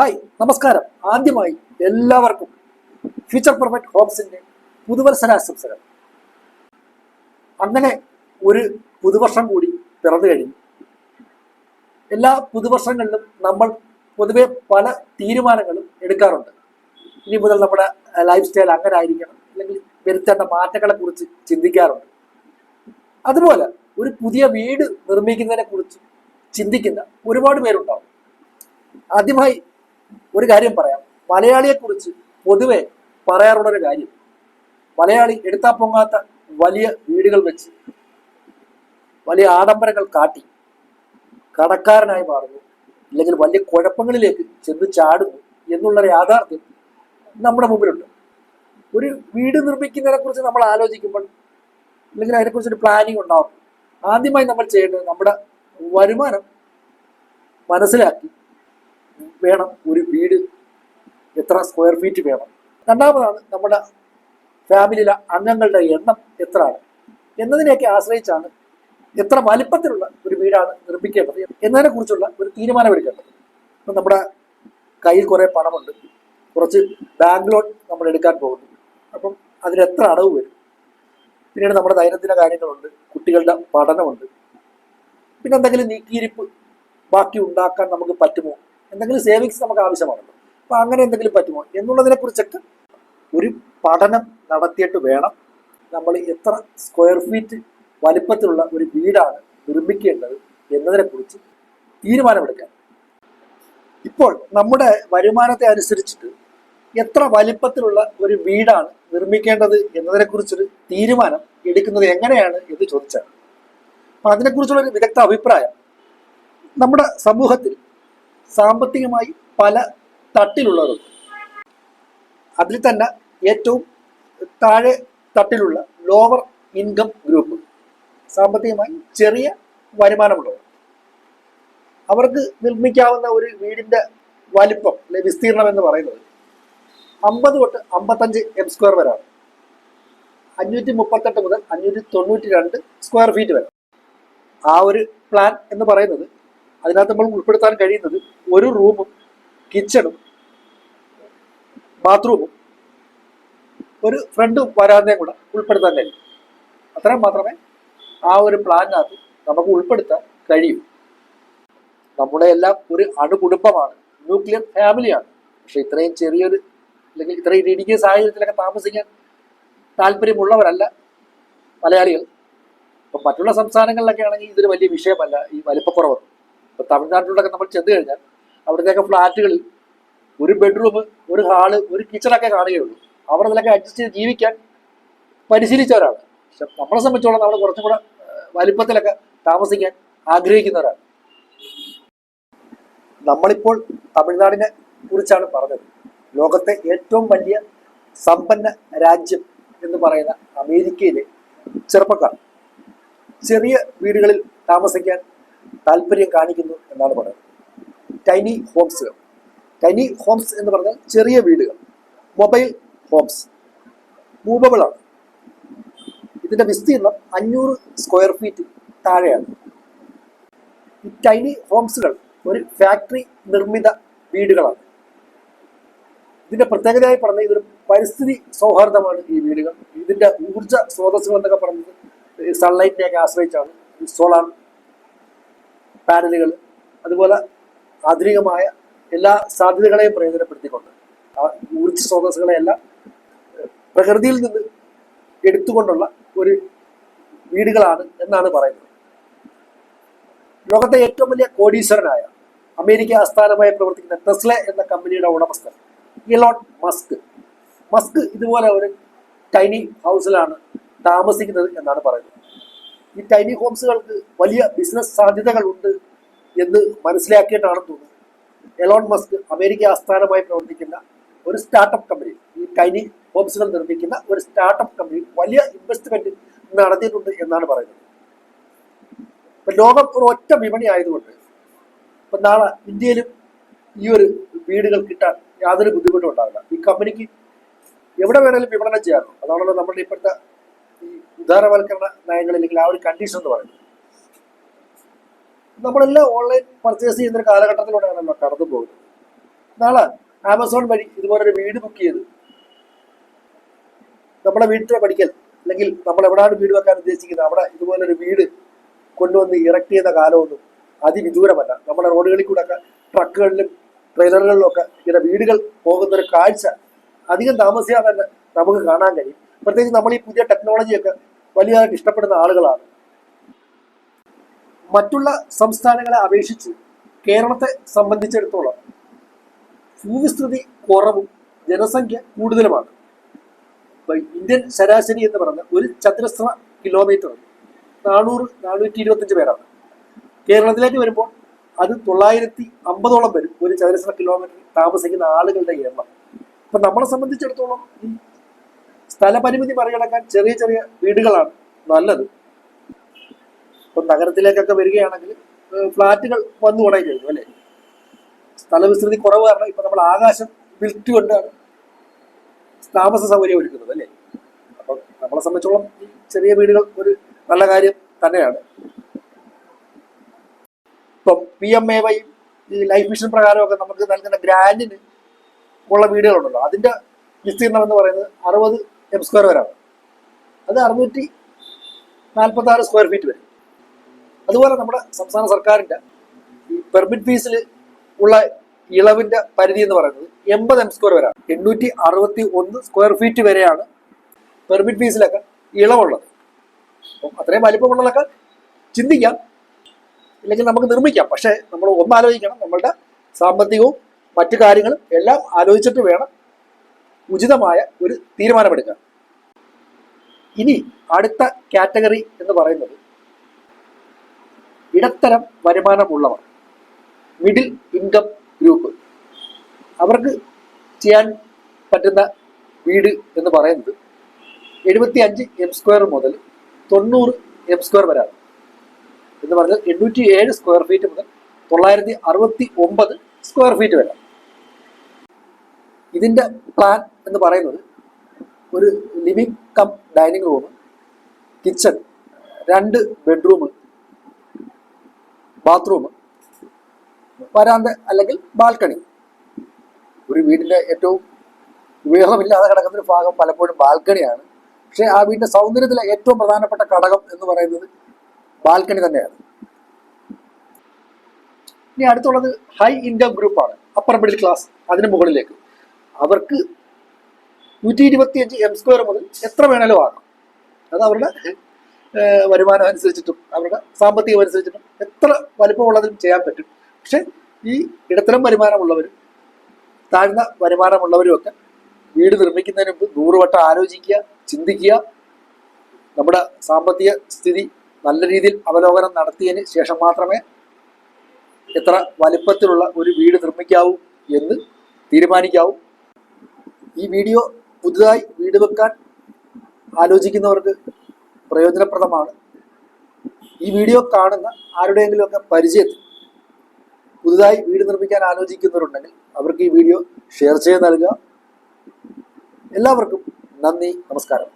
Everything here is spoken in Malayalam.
ഹായ് നമസ്കാരം. ആദ്യമായി എല്ലാവർക്കും ഫ്യൂച്ചർ പെർഫെക്റ്റ് ഹോംസിന്റെ പുതുവത്സരാശംസകൾ. അങ്ങനെ ഒരു പുതുവർഷം കൂടി പിറന്നു കഴിഞ്ഞു. എല്ലാ പുതുവർഷങ്ങളിലും നമ്മൾ പൊതുവെ പല തീരുമാനങ്ങളും എടുക്കാറുണ്ട്. ഇനി മുതൽ നമ്മുടെ ലൈഫ് സ്റ്റൈൽ അങ്ങനെ ആയിരിക്കണം. അല്ലെങ്കിൽ വരുത്തേണ്ട മാറ്റങ്ങളെ കുറിച്ച് ചിന്തിക്കാറുണ്ട്. അതുപോലെ ഒരു പുതിയ വീട് നിർമ്മിക്കുന്നതിനെ കുറിച്ച് ചിന്തിക്കുന്ന ഒരുപാട് പേരുണ്ടാവും. ആദ്യമായി ഒരു കാര്യം പറയാം. മലയാളിയെ കുറിച്ച് പൊതുവെ പറയാറുള്ളൊരു കാര്യം മലയാളി എടുത്താ പൊങ്ങാത്ത വലിയ വീടുകൾ വെച്ച് വലിയ ആഡംബരങ്ങൾ കാട്ടി കടക്കാരനായി മാറുന്നു അല്ലെങ്കിൽ വലിയ കുഴപ്പങ്ങളിലേക്ക് ചെന്ന് ചാടുന്നു എന്നുള്ള യാഥാർത്ഥ്യം നമ്മുടെ മുമ്പിലുണ്ട്. ഒരു വീട് നിർമ്മിക്കുന്നതിനെ കുറിച്ച് നമ്മൾ ആലോചിക്കുമ്പോൾ അല്ലെങ്കിൽ അതിനെക്കുറിച്ച് ഒരു പ്ലാനിങ് ഉണ്ടാവും ആദ്യമായി നമ്മൾ ചെയ്യേണ്ടത് നമ്മുടെ വരുമാനം മനസ്സിലാക്കി വേണം. ഒരു വീട് എത്ര സ്ക്വയർ ഫീറ്റ് വേണം. രണ്ടാമതാണ് നമ്മുടെ ഫാമിലിയിലെ അംഗങ്ങളുടെ എണ്ണം എത്രയാണ്? എന്നതിനെയൊക്കെ ആശ്രയിച്ചാണ് എത്ര വലിപ്പത്തിലുള്ള ഒരു വീടാണ് നിർമ്മിക്കേണ്ടത് എന്നതിനെ കുറിച്ചുള്ള ഒരു തീരുമാനമെടുക്കേണ്ടത് ഇപ്പം നമ്മുടെ കയ്യിൽ കുറേ പണമുണ്ട്. കുറച്ച് ബാങ്ക് ലോൺ നമ്മൾ എടുക്കാൻ പോകുന്നു. അപ്പം അതിനെത്ര എത്ര അടവ് വരും? പിന്നീട് നമ്മുടെ ദൈനംദിന കാര്യങ്ങളുണ്ട്. കുട്ടികളുടെ പഠനമുണ്ട്. പിന്നെ എന്തെങ്കിലും നീക്കിയിരിപ്പ് ബാക്കി ഉണ്ടാക്കാൻ നമുക്ക് പറ്റുമോ? എന്തെങ്കിലും സേവിങ്സ് നമുക്ക് ആവശ്യമാണല്ലോ അപ്പൊ അങ്ങനെ എന്തെങ്കിലും പറ്റുമോ? എന്നുള്ളതിനെ കുറിച്ചൊക്കെ ഒരു പഠനം നടത്തിയിട്ട് വേണം. നമ്മൾ എത്ര സ്ക്വയർ ഫീറ്റ് വലിപ്പത്തിലുള്ള ഒരു വീടാണ് നിർമ്മിക്കേണ്ടത് എന്നതിനെ കുറിച്ച് തീരുമാനമെടുക്കാൻ. ഇപ്പോൾ നമ്മുടെ വരുമാനത്തെ അനുസരിച്ചിട്ട് എത്ര വലിപ്പത്തിലുള്ള ഒരു വീടാണ് നിർമ്മിക്കേണ്ടത് എന്നതിനെ കുറിച്ചൊരു തീരുമാനം എടുക്കുന്നത് എങ്ങനെയാണ് എന്ന് ചോദിച്ചാൽ അപ്പൊ അതിനെക്കുറിച്ചുള്ള ഒരു വിദഗ്ധ അഭിപ്രായം നമ്മുടെ സമൂഹത്തിൽ സാമ്പത്തികമായി പല തട്ടിലുള്ളവരുണ്ട് അതിൽ തന്നെ ഏറ്റവും താഴെ തട്ടിലുള്ള ലോവർ ഇൻകം ഗ്രൂപ്പ് സാമ്പത്തികമായി ചെറിയ വരുമാനമുള്ളവർ അവർക്ക് നിർമ്മിക്കാവുന്ന ഒരു വീടിന്റെ വലിപ്പം അല്ലെ വിസ്തീർണം എന്ന് പറയുന്നത് അമ്പത് തൊട്ട് അമ്പത്തഞ്ച് എം സ്ക്വയർ വരെയാണ്. അഞ്ഞൂറ്റി മുപ്പത്തെട്ട് മുതൽ അഞ്ഞൂറ്റി തൊണ്ണൂറ്റി രണ്ട് സ്ക്വയർ ഫീറ്റ് വരെ. ആ ഒരു പ്ലാൻ എന്ന് പറയുന്നത് അതിനകത്ത് നമ്മൾ ഉൾപ്പെടുത്താൻ കഴിയുന്നത് ഒരു റൂമും കിച്ചണും ബാത്റൂമും ഒരു ഫ്രണ്ടും വരാന്തയും കൂടെ ഉൾപ്പെടുത്താൻ കഴിയും. അത്രയും മാത്രമേ ആ ഒരു പ്ലാനിനകത്ത് നമുക്ക് ഉൾപ്പെടുത്താൻ കഴിയൂ. നമ്മുടെ എല്ലാം ഒരു അണുകുടുംബമാണ്. ന്യൂക്ലിയർ ഫാമിലിയാണ്. പക്ഷെ ഇത്രയും ചെറിയൊരു അല്ലെങ്കിൽ ഇത്രയും ഇടുങ്ങിയ സാഹചര്യത്തിലൊക്കെ താമസിക്കാൻ താല്പര്യമുള്ളവരല്ല മലയാളികൾ. ഇപ്പം മറ്റുള്ള സംസ്ഥാനങ്ങളിലൊക്കെ ആണെങ്കിൽ ഇതൊരു വലിയ വിഷയമല്ല ഈ വലിപ്പക്കുറവ് ഇപ്പം തമിഴ്നാട്ടിലൂടെയൊക്കെ നമ്മൾ ചെന്ന് കഴിഞ്ഞാൽ അവിടുത്തെയൊക്കെ ഫ്ലാറ്റുകളിൽ ഒരു ബെഡ്റൂം ഒരു ഹാൾ ഒരു കിച്ചണൊക്കെ കാണുകയുള്ളൂ. അവർ അതിലൊക്കെ അഡ്ജസ്റ്റ് ചെയ്ത് ജീവിക്കാൻ പരിശീലിച്ചവരാണ്. പക്ഷെ നമ്മളെ സംബന്ധിച്ചോളം നമ്മൾ കുറച്ചും കൂടെ വലിപ്പത്തിലൊക്കെ താമസിക്കാൻ ആഗ്രഹിക്കുന്നവരാണ്. നമ്മളിപ്പോൾ തമിഴ്നാടിനെ കുറിച്ചാണ് പറഞ്ഞത്. ലോകത്തെ ഏറ്റവും വലിയ സമ്പന്ന രാജ്യം എന്ന് പറയുന്ന അമേരിക്കയിലെ ചെറുപ്പക്കാർ. ചെറിയ വീടുകളിൽ താമസിക്കാൻ താല്പര്യം കാണിക്കുന്നു എന്നാണ് പറയുന്നത്. ടൈനി ഹോംസുകൾ ടൈനി ഹോംസ് എന്ന് പറഞ്ഞാൽ ചെറിയ വീടുകൾ. മൊബൈൽ ഹോംസ് മൂവബിളാണ് ഇതിന്റെ വിസ്തീർണം അഞ്ഞൂറ് സ്ക്വയർ ഫീറ്റ് താഴെയാണ്. ഈ ടൈനി ഹോംസുകൾ ഒരു ഫാക്ടറി നിർമ്മിത വീടുകളാണ്. ഇതിന്റെ പ്രത്യേകതയായി പറഞ്ഞ ഇതൊരു പരിസ്ഥിതി സൗഹാർദ്ദമാണ് ഈ വീടുകൾ. ഇതിന്റെ ഊർജ സ്രോതസ്സുകൾ എന്നൊക്കെ പറയുന്നത് സൺലൈറ്റിനെയൊക്കെ ആശ്രയിച്ചാണ്. സോളാർ പാനലുകൾ അതുപോലെ ആധുനികമായ എല്ലാ സാധ്യതകളെയും പ്രയോജനപ്പെടുത്തിക്കൊണ്ട് ആ ഊർജ സ്രോതസ്സുകളെയെല്ലാം പ്രകൃതിയിൽ നിന്ന് എടുത്തുകൊണ്ടുള്ള ഒരു വീടുകളാണ് എന്നാണ് പറയുന്നത്. ലോകത്തെ ഏറ്റവും വലിയ കോടീശ്വരനായ അമേരിക്ക ആസ്ഥാനമായി പ്രവർത്തിക്കുന്ന ടെസ്ല എന്ന കമ്പനിയുടെ ഉടമസ്ഥൻ ഇലോൺ മസ്ക്. മസ്ക് ഇതുപോലെ ഒരു ടൈനി ഹൗസിലാണ് താമസിക്കുന്നത് എന്നാണ് പറയുന്നത്. ഈ ടൈനി ഹോംസുകൾക്ക് വലിയ ബിസിനസ് സാധ്യതകളുണ്ട് എന്ന് മനസ്സിലാക്കിയിട്ടാണ് തോന്നുന്നത്. എലോൺ മസ്ക് അമേരിക്ക ആസ്ഥാനമായി പ്രവർത്തിക്കുന്ന ഒരു സ്റ്റാർട്ടപ്പ് കമ്പനി ഈ ടൈനി ഹോംസുകൾ നിർമ്മിക്കുന്ന ഒരു സ്റ്റാർട്ടപ്പ് കമ്പനി വലിയ ഇൻവെസ്റ്റ്മെന്റ് നടത്തിയിട്ടുണ്ട് എന്നാണ് പറയുന്നത്. ഇപ്പൊ ലോകം ഒരു ഒറ്റ വിപണി ആയതുകൊണ്ട് ഇപ്പൊ നാളെ ഇന്ത്യയിലും ഈ ഒരു വീടുകൾ കിട്ടാൻ യാതൊരു ബുദ്ധിമുട്ടും ഉണ്ടാവില്ല. ഈ കമ്പനിക്ക് എവിടെ വേണമെങ്കിലും വിപണനം ചെയ്യാമല്ലോ അതാണല്ലോ നമ്മുടെ ഇപ്പോഴത്തെ ഉദാരവൽക്കരണ നയങ്ങൾ അല്ലെങ്കിൽ ആ ഒരു കണ്ടീഷൻ എന്ന് പറയുന്നത്. നമ്മളെല്ലാം ഓൺലൈൻ പർച്ചേസ് ചെയ്യുന്ന ഒരു കാലഘട്ടത്തിലൂടെയാണ് നമ്മൾ കടന്നു പോകുന്നത്. നാളെ ആമസോൺ വഴി ഇതുപോലെ ഒരു വീട് ബുക്ക് ചെയ്ത് നമ്മുടെ വീട്ടിലെ പഠിക്കൽ അല്ലെങ്കിൽ നമ്മൾ എവിടെയാണ് വീട് വെക്കാൻ ഉദ്ദേശിക്കുന്നത് അവിടെ ഇതുപോലൊരു വീട് കൊണ്ടുവന്ന് ഇറക്ട് ചെയ്യുന്ന കാലമൊന്നും അതിവിദൂരമല്ല. നമ്മുടെ റോഡുകളിൽ കൂടെ ഒക്കെ ട്രക്കുകളിലും ട്രെയിലറുകളിലും ഒക്കെ ഇങ്ങനെ വീടുകൾ പോകുന്ന ഒരു കാഴ്ച അധികം താമസിയാതെ തന്നെ നമുക്ക് കാണാൻ കഴിയും. പ്രത്യേകിച്ച് നമ്മൾ ഈ പുതിയ ടെക്നോളജിയൊക്കെ വലിയതായിട്ട് ഇഷ്ടപ്പെടുന്ന ആളുകളാണ്. മറ്റുള്ള സംസ്ഥാനങ്ങളെ അപേക്ഷിച്ച് കേരളത്തെ സംബന്ധിച്ചിടത്തോളം ഭൂവിസ്തൃതി കുറവും ജനസംഖ്യ കൂടുതലുമാണ്. ഇന്ത്യൻ ശരാശരി എന്ന് പറഞ്ഞ ഒരു ചതുരശ്ര കിലോമീറ്റർ നാനൂറ് നാനൂറ്റി ഇരുപത്തഞ്ച് പേരാണ്. കേരളത്തിലേക്ക് വരുമ്പോൾ അത് തൊള്ളായിരത്തി അമ്പതോളം വരും. ഒരു ചതുരശ്ര കിലോമീറ്റർ താമസിക്കുന്ന ആളുകളുടെ എണ്ണം. അപ്പൊ നമ്മളെ സംബന്ധിച്ചിടത്തോളം ഈ സ്ഥലപരിമിതി മറികടക്കാൻ ചെറിയ ചെറിയ വീടുകളാണ് നല്ലത്. ഇപ്പം നഗരത്തിലേക്കൊക്കെ വരികയാണെങ്കിൽ ഫ്ലാറ്റുകൾ വന്നു തുടങ്ങി കഴിഞ്ഞു അല്ലേ? സ്ഥലവിസ്തൃതി കുറവ് കാരണം ഇപ്പൊ നമ്മൾ ആകാശം വിൽറ്റുകൊണ്ടാണ് താമസ സൗകര്യം ഒരുക്കുന്നത് അല്ലേ? അപ്പം നമ്മളെ സംബന്ധിച്ചോളം ഈ ചെറിയ വീടുകൾ ഒരു നല്ല കാര്യം തന്നെയാണ്. ഇപ്പം പി എം എ വൈ ഈ ലൈഫ് മിഷൻ പ്രകാരമൊക്കെ നമുക്ക് നൽകുന്ന ഗ്രാൻഡിന് ഉള്ള വീടുകളുണ്ടല്ലോ. അതിന്റെ വിസ്തീർണം എന്ന് പറയുന്നത് അറുപത് എം സ്ക്വയർ വരാം. അത് അറുന്നൂറ്റി നാൽപ്പത്തി ആറ് സ്ക്വയർ ഫീറ്റ് വരും. അതുപോലെ നമ്മുടെ സംസ്ഥാന സർക്കാരിന്റെ ഈ പെർമിറ്റ് ഫീസിൽ ഉള്ള ഇളവിന്റെ പരിധി എന്ന് പറയുന്നത് എൺപത് എം സ്ക്വയർ വരെയാണ് എണ്ണൂറ്റി അറുപത്തി ഒന്ന് സ്ക്വയർ ഫീറ്റ് വരെയാണ് പെർമിറ്റ് ഫീസിലൊക്കെ ഇളവുള്ളത്. അപ്പം അത്രയും വലിപ്പമുള്ളതൊക്കെ ചിന്തിക്കാം. ഇല്ലെങ്കിൽ നമുക്ക് നിർമ്മിക്കാം. പക്ഷേ നമ്മൾ ഒന്ന് ആലോചിക്കണം നമ്മളുടെ സാമ്പത്തികവും മറ്റു കാര്യങ്ങളും എല്ലാം ആലോചിച്ചിട്ട് വേണം ഉചിതമായ ഒരു തീരുമാനമെടുക്കുക. ഇനി അടുത്ത കാറ്റഗറി എന്ന് പറയുന്നത് ഇടത്തരം വരുമാനമുള്ളവർ മിഡിൽ ഇൻകം ഗ്രൂപ്പ് അവർക്ക് ചെയ്യാൻ പറ്റുന്ന വീട് എന്ന് പറയുന്നത് എഴുപത്തി അഞ്ച് എം സ്ക്വയർ മുതൽ തൊണ്ണൂറ് എം സ്ക്വയർ വരെയാണ്. എന്ന് പറഞ്ഞാൽ എണ്ണൂറ്റി ഏഴ് സ്ക്വയർ ഫീറ്റ് മുതൽ തൊള്ളായിരത്തി അറുപത്തി ഒമ്പത് സ്ക്വയർ ഫീറ്റ് വരെ. ഇതിന്റെ പ്ലാൻ എന്ന് പറയുന്നത് ഒരു living cum dining room kitchen രണ്ട് ബെഡ്റൂം ബാത്റൂം വരാന്ത അല്ലെങ്കിൽ ബാൽക്കണി ഒരു വീടിന്റെ ഏറ്റവും ഉപയോഗമില്ലാതെ കിടക്കുന്ന ഒരു ഭാഗം പലപ്പോഴും ബാൽക്കണിയാണ് പക്ഷേ ആ വീടിന്റെ സൗന്ദര്യത്തിലെ ഏറ്റവും പ്രധാനപ്പെട്ട ഘടകം എന്ന് പറയുന്നത് ബാൽക്കണി തന്നെയാണ്. ഇനി അടുത്തുള്ളത് ഹൈ ഇൻകം ഗ്രൂപ്പാണ് അപ്പർ മിഡിൽ ക്ലാസ് അതിന് മുകളിലേക്ക്. അവർക്ക് നൂറ്റി ഇരുപത്തിയഞ്ച് എം സ്ക്വയർ മുതൽ എത്ര വേണേലും ആകാം. അത് അവരുടെ വരുമാനം അനുസരിച്ചിട്ടും അവരുടെ സാമ്പത്തികം അനുസരിച്ചിട്ടും എത്ര വലിപ്പമുള്ളതിനും ചെയ്യാൻ പറ്റും. പക്ഷെ ഈ ഇടത്തരം വരുമാനമുള്ളവരും താഴ്ന്ന വരുമാനമുള്ളവരും ഒക്കെ വീട് നിർമ്മിക്കുന്നതിന് മുമ്പ് നൂറ് വട്ടം ആലോചിക്കുക ചിന്തിക്കുക. നമ്മുടെ സാമ്പത്തിക സ്ഥിതി നല്ല രീതിയിൽ അവലോകനം നടത്തിയതിന് ശേഷം മാത്രമേ എത്ര വലിപ്പത്തിലുള്ള ഒരു വീട് നിർമ്മിക്കാവൂ എന്ന് തീരുമാനിക്കാവൂ. ഈ വീഡിയോ പുതുതായി വീട് വെക്കാൻ ആലോചിക്കുന്നവർക്ക് പ്രയോജനപ്രദമാണ്. ഈ വീഡിയോ കാണുന്ന ആരുടെയെങ്കിലുമൊക്കെ പരിചയത്തിൽ പുതുതായി വീട് നിർമ്മിക്കാൻ ആലോചിക്കുന്നവരുണ്ടെങ്കിൽ അവർക്ക് ഈ വീഡിയോ ഷെയർ ചെയ്ത് നൽകുക. എല്ലാവർക്കും നന്ദി നമസ്കാരം.